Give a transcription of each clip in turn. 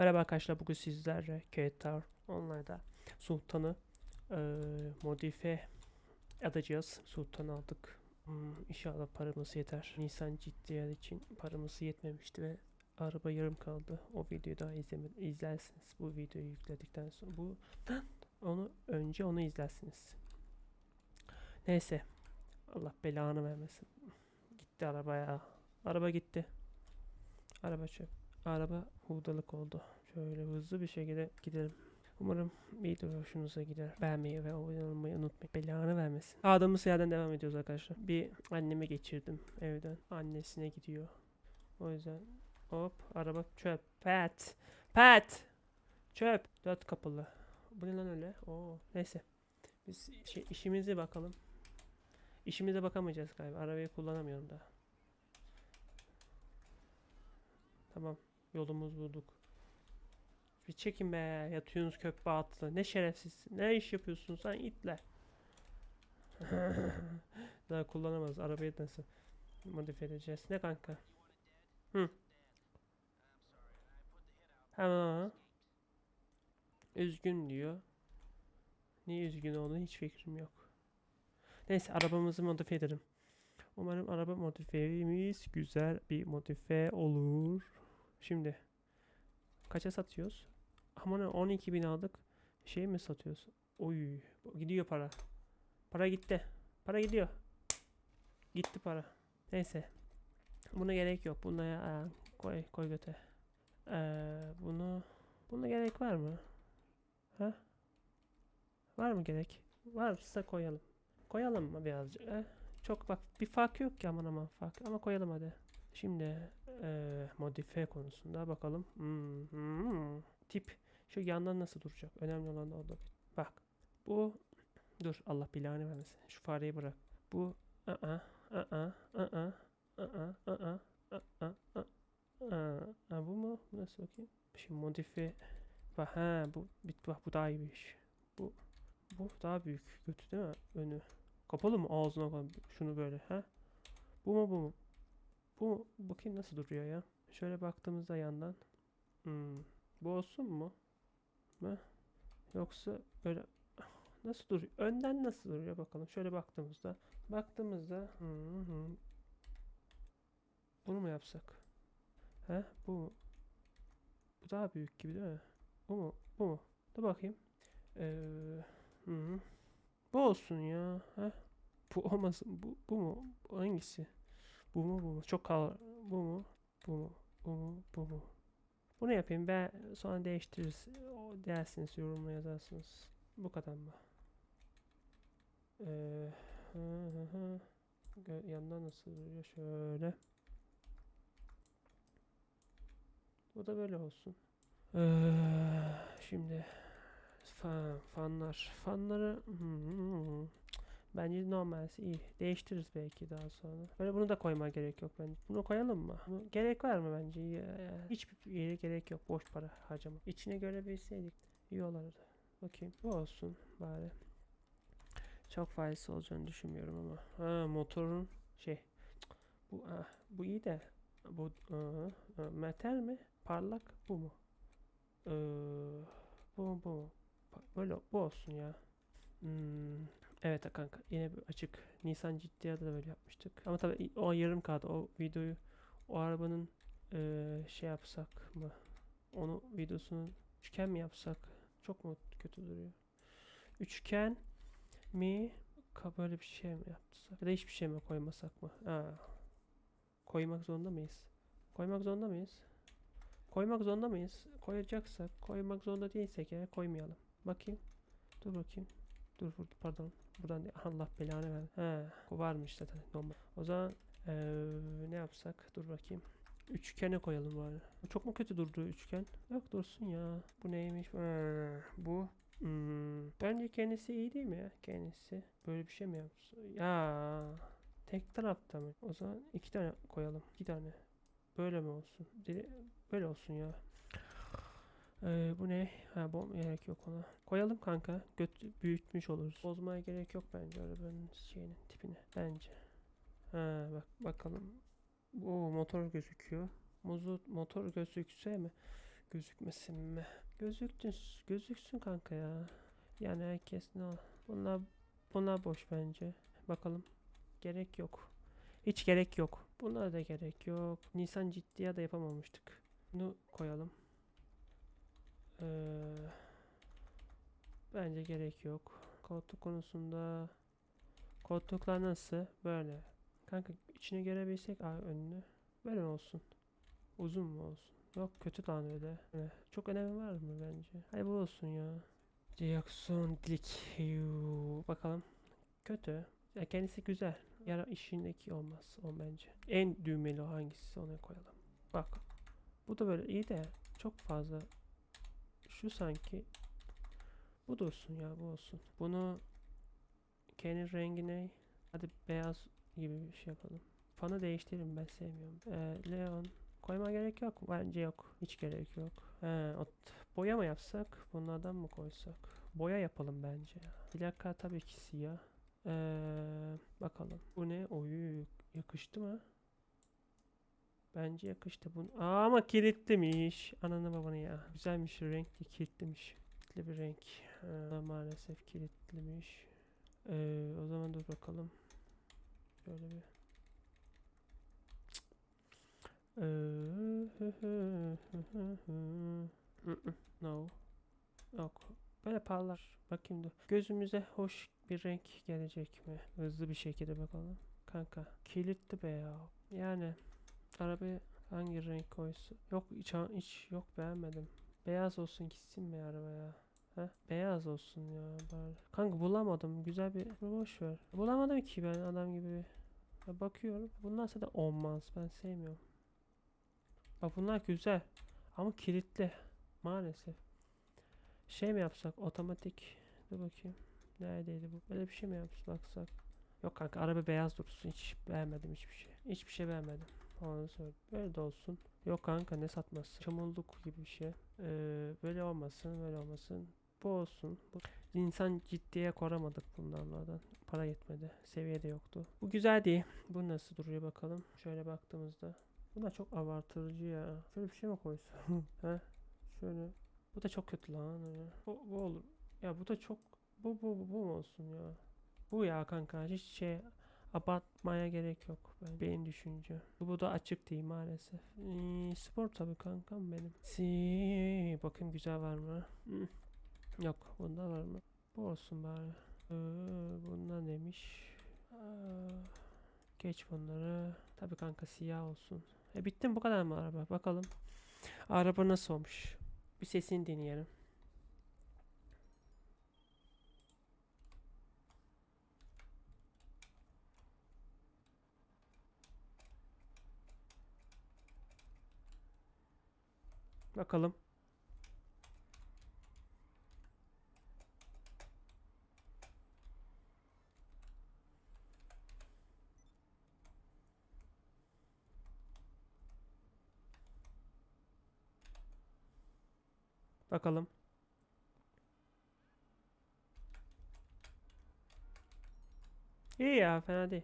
Merhaba arkadaşlar bugün sizlerle Kağıtlar Online'da Sultan'ı eee modifiye edeceğiz. Sultan'ı aldık. Hmm, inşallah paramız yeter. Nisan ciddiyen için paramız yetmemişti ve araba yarım kaldı. O videoyu daha izleme, izlersiniz. Bu videoyu yükledikten sonra bu onu önce onu izlersiniz. Neyse. Allah belanı vermesin. Gitti araba ya. Araba gitti. Araba çöp. Araba hurdalık oldu. Şöyle hızlı bir şekilde gidelim. Umarım video hoşunuza gider. Beğenmeyi ve abone olmayı unutmayın. Belanı vermesin. Adamız yerden devam ediyoruz arkadaşlar. Bir anneme geçirdim evden. Annesine gidiyor. O yüzden hop araba çöp. Pet. Pet. Çöp. Dört kapılı. Bu ne lan öyle? Oo. Neyse. Biz şey, işimize bakalım. İşimize bakamayacağız galiba. Arabayı kullanamıyorum daha. Tamam. Yolumuz bulduk. Bir çekin be. Yatıyorsunuz kökbe atlı. Ne şerefsizsin. Ne iş yapıyorsun sen itler. Daha kullanamaz. Arabayı nasıl modifiye edeceğiz. Ne kanka? Hı. Ha. Üzgün diyor. Niye üzgün olduğunu hiç fikrim yok. Neyse arabamızı modifiye edelim. Umarım araba modifiyemiz güzel bir modifiye olur. Şimdi kaça satıyoruz? Aman 12 bin aldık. Şey mi satıyoruz? Oy gidiyor para. Para gitti. Para gidiyor. Gitti para. Neyse. Buna gerek yok. Buna aa, koy koy göte. Ee, bunu buna gerek var mı? Ha? Var mı gerek? Varsa koyalım. Koyalım mı birazcık? He? Çok bak bir fark yok ki aman aman fark ama koyalım hadi. Şimdi eee modifiye konusunda bakalım. Hmm, hmm. Tip şu yandan nasıl duracak? Önemli olan da o da. Bak bu dur Allah belanı vermesin. Şu fareyi bırak. Bu ı ı ı ı ı ı ı ı ı ı ı. Ha, bu mu? Nasıl bakayım? Şimdi modifiye bak ha bu bit bu daha iyi bir iş. Bu bu daha büyük götü değil mi? Önü. Kapalı mı ağzına. Şunu böyle ha? Bu mu bu mu? Bu? Bakayım nasıl duruyor ya. Şöyle baktığımızda yandan. Hmm. Bu olsun mu? Mı? Yoksa böyle nasıl duruyor? Önden nasıl duruyor bakalım. Şöyle baktığımızda. Baktığımızda hı hı. Bunu mu yapsak? He? Bu mu? Bu daha büyük gibi değil mi? Bu mu? Bu mu? Dur bakayım. Ee, hı hı. Bu olsun ya. He? Bu olmasın. Bu, bu mu? Hangisi? Bu mu bu mu? Çok kal. Bu mu? Bu mu? Bu mu? Bu mu? Bunu yapayım ben sonra değiştiririz. O dersiniz yorumla yazarsınız. Bu kadar mı? Ee, hı hı hı. Yandan nasıl duruyor? Şöyle. Bu da böyle olsun. Ee, şimdi fan, fanlar. Fanları hmm, bence normalsi iyi. Değiştiririz belki daha sonra. Böyle bunu da koyma gerek yok bence. Bunu koyalım mı? Bunu gerek var mı bence? Ya- Hiçbir yere gerek yok. Boş para harcama. İçine görebilseydik iyi olurdu. Bakayım. Bu olsun bari. Çok faydası olacağını düşünmüyorum ama. Ha motorun şey. Bu ah, bu iyi de bu ıı, metal mi? Parlak bu mu? Ee, bu bu Böyle bu olsun ya. Hmm, evet kanka yine bir açık. Nisan Ciddiyat'ta da böyle yapmıştık. Ama tabii o yarım kaldı. O videoyu o arabanın eee, şey yapsak mı? Onu videosunu üçgen mi yapsak? Çok mu kötü duruyor? Üçgen mi? Böyle bir şey mi yapsak? Ya da hiçbir şey mi koymasak mı? Ha. Koymak zorunda mıyız? Koymak zorunda mıyız? Koymak zorunda mıyız? Koyacaksak, koymak zorunda değilsek eğer koymayalım. Bakayım. Dur bakayım. Dur dur pardon. Buradan. Allah belanı ver. He, varmış zaten normal. O zaman eee, ne yapsak? Dur bakayım. Üçgene koyalım bari. Çok mu kötü durdu üçgen? Yok dursun ya. Bu neymiş? Ha, bu hmm, bence kendisi iyi değil mi ya? Kendisi. Böyle bir şey mi yapsın? Ya tek tarafta mı? O zaman iki tane koyalım. İki tane. Böyle mi olsun? Böyle olsun ya. Ee, bu ne? Ha bom gerek yok ona. Koyalım kanka. Göt büyütmüş oluruz. Bozmaya gerek yok bence arabanın şeyinin tipine. Bence. Ha bak bakalım. Bu motor gözüküyor. Muzu motor gözükse mi? Gözükmesin mi? Gözüktün, gözüksün kanka ya. Yani herkes ne Bunlar, bunlar boş bence. Bakalım. Gerek yok. Hiç gerek yok. Buna da gerek yok. Nisan ciddiye de yapamamıştık. Bunu koyalım. Ee, bence gerek yok. Koltuk konusunda koltuklar nasıl? Böyle. Kanka içine görebilsek aa, önünü. Böyle olsun? Uzun mu olsun? Yok kötü lan öyle. Öyle. Çok önemi var mı bence? Hayır bu olsun ya. Jackson. Yuu. Bakalım. Kötü. Ya kendisi güzel. Yara işindeki olmaz o bence. En düğmeli hangisi ona koyalım. Bak. Bu da böyle iyi de çok fazla. Şu sanki. Bu da olsun ya bu olsun. Bunu kendi rengi ne? Hadi beyaz gibi bir şey yapalım. Fanı değiştirelim ben sevmiyorum. Ee, Leon koyma gerek yok. Bence yok. Hiç gerek yok. He, o t- boya mı yapsak? Bunlardan mı koysak? Boya yapalım bence. Plaka tabii ki siyah. Ee, bakalım. Bu ne? Oyu yakıştı mı? Bence yakıştı bunu. Ama kilitlemiş. Ananı babanı ya. Güzelmiş renkli kilitlemiş. Kilitli bir renk. Ee, maalesef kilitlemiş. Ee, o zaman dur bakalım. Şöyle bir. Ee, no. Yok. Böyle parlar. Bakayım dur. Gözümüze hoş bir renk gelecek mi? Hızlı bir şekilde bakalım. Kanka. Kilitli be ya. Yani arabaya hangi renk koysun? Yok hiç, hiç yok beğenmedim. Beyaz olsun gitsin be araba ya. Beyaz olsun ya bari. Kanka bulamadım. Güzel bir boş ver. Bulamadım ki ben adam gibi. Ya bakıyorum. Bunlar da olmaz. Ben sevmiyorum. Bak bunlar güzel. Ama kilitli. Maalesef. Şey mi yapsak? Otomatik. Dur bakayım. Neredeydi bu? Böyle bir şey mi yapsak? Baksak. Yok kanka araba beyaz dursun. Hiç beğenmedim hiçbir şey. Hiçbir şey beğenmedim. Onu söyle. Böyle de olsun. Yok kanka ne satması? Çamurluk gibi bir şey. Ee, böyle olmasın. Böyle olmasın. Bu olsun. Bu. İnsan ciddiye koramadık bunlardan. Para yetmedi. Seviyede yoktu. Bu güzel değil. Bu nasıl duruyor bakalım. Şöyle baktığımızda. Bunlar çok abartırıcı ya. Şöyle bir şey mi koysam? He? Şöyle. Bu da çok kötü lan. öyle. Bu, bu olur. Ya bu da çok... Bu, bu, bu, bu mu olsun ya? Bu ya kanka. Hiç şey abartmaya gerek yok. Ben, benim düşünce. Bu, da açık değil maalesef. Ee, spor tabii kankam benim. Si bakayım güzel var mı? Yok. Bunda var mı? Bu olsun bari. Ee, bunlar neymiş? Aa, geç bunları. Tabii kanka siyah olsun. E bitti mi bu kadar mı araba? Bakalım. Araba nasıl olmuş? Bir sesini dinleyelim. Bakalım. Bakalım. İyi ya fena değil.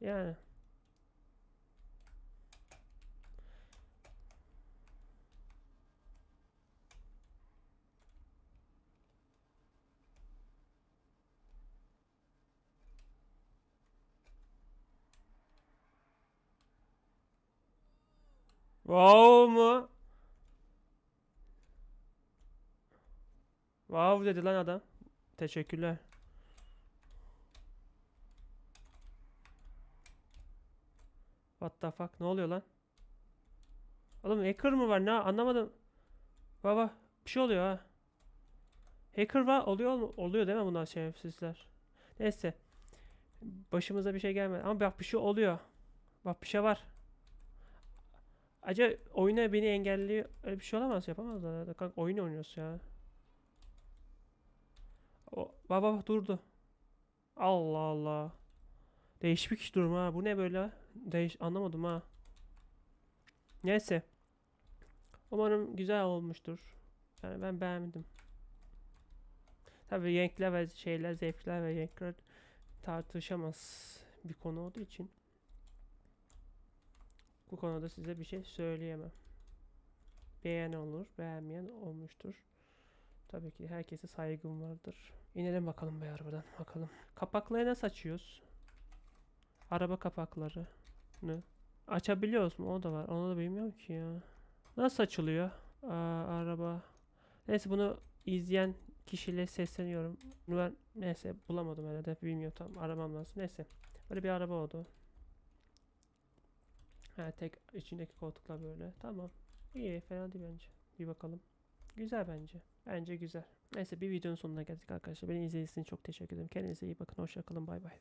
Yani. Wow mu? Wow dedi lan adam. Teşekkürler. What the fuck? Ne oluyor lan? Oğlum hacker mı var? Ne anlamadım. Baba bir şey oluyor ha. Hacker var oluyor? Oluyor değil mi bunlar şerefsizler? Neyse. Başımıza bir şey gelmedi. Ama bak bir şey oluyor. Bak bir şey var. Acaba oyuna beni engelliyor. Öyle bir şey olamaz. Yapamazlar. herhalde. Kanka oyun oynuyoruz ya. O, baba durdu. Allah Allah. Değişik durum ha. Bu ne böyle? Değiş anlamadım ha. Neyse. Umarım güzel olmuştur. Yani ben beğendim. Tabii renkler ve şeyler, zevkler ve renkler tartışamaz bir konu olduğu için bu konuda size bir şey söyleyemem. Beğen olur, beğenmeyen olmuştur. Tabii ki herkese saygım vardır. İnelim bakalım be arabadan bakalım. Kapakları nasıl açıyoruz? Araba kapaklarını. Açabiliyoruz mu? O da var. Onu da bilmiyorum ki ya. Nasıl açılıyor? Aa, araba. Neyse bunu izleyen kişiyle sesleniyorum. Ben neyse bulamadım herhalde. Bilmiyorum tam aramam lazım. Neyse. Böyle bir araba oldu. Ha, tek içindeki koltuklar böyle. Tamam. İyi fena değil bence. Bir bakalım. Güzel bence. Bence güzel. Neyse bir videonun sonuna geldik arkadaşlar. Beni izlediğiniz için çok teşekkür ederim. Kendinize iyi bakın. Hoşça kalın. Bay bay.